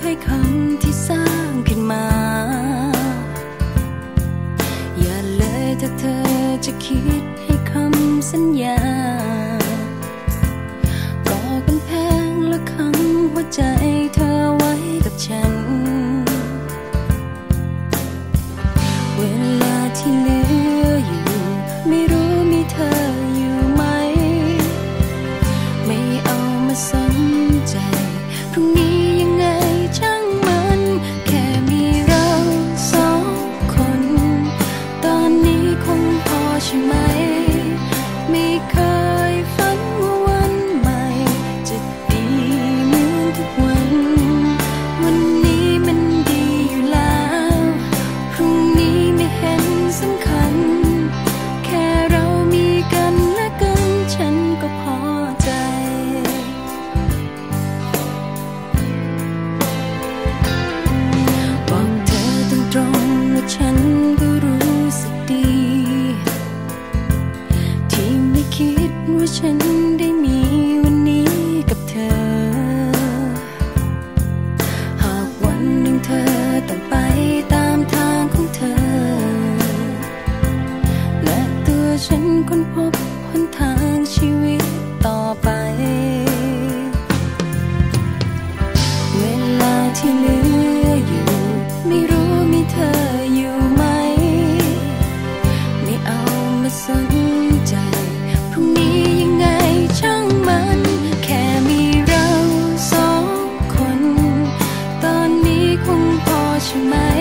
ถ้อยคำที่สร้างขึ้นมา อย่าเลยถ้าเธอจะคิดให้คำสัญญาก่อกันแพงและคำหัวใจเธอไว้กับฉัน ฉันได้มีวันนี้กับเธอ หากวันหนึ่งเธอต้องไปตามทางของเธอ และตัวฉันค้นพบหนทางชีวิตต่อไป เวลาที่เหลือ พอใ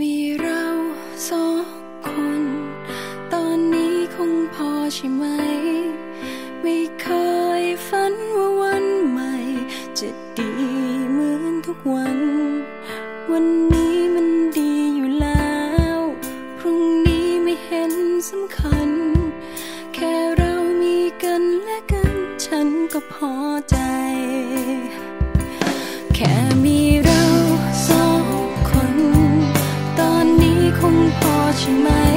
มีเราสองคน ตอนนี้คงพอใช่ไหม ไม่เคยฝันว่าวันใหม่ จะดีเหมือนทุกวัน วันนี้มันดีอยู่แล้ว พรุ่งนี้ไม่เห็นสำคัญ แค่เรามีกันและกัน ฉันก็พอใจ แค่ มีเรา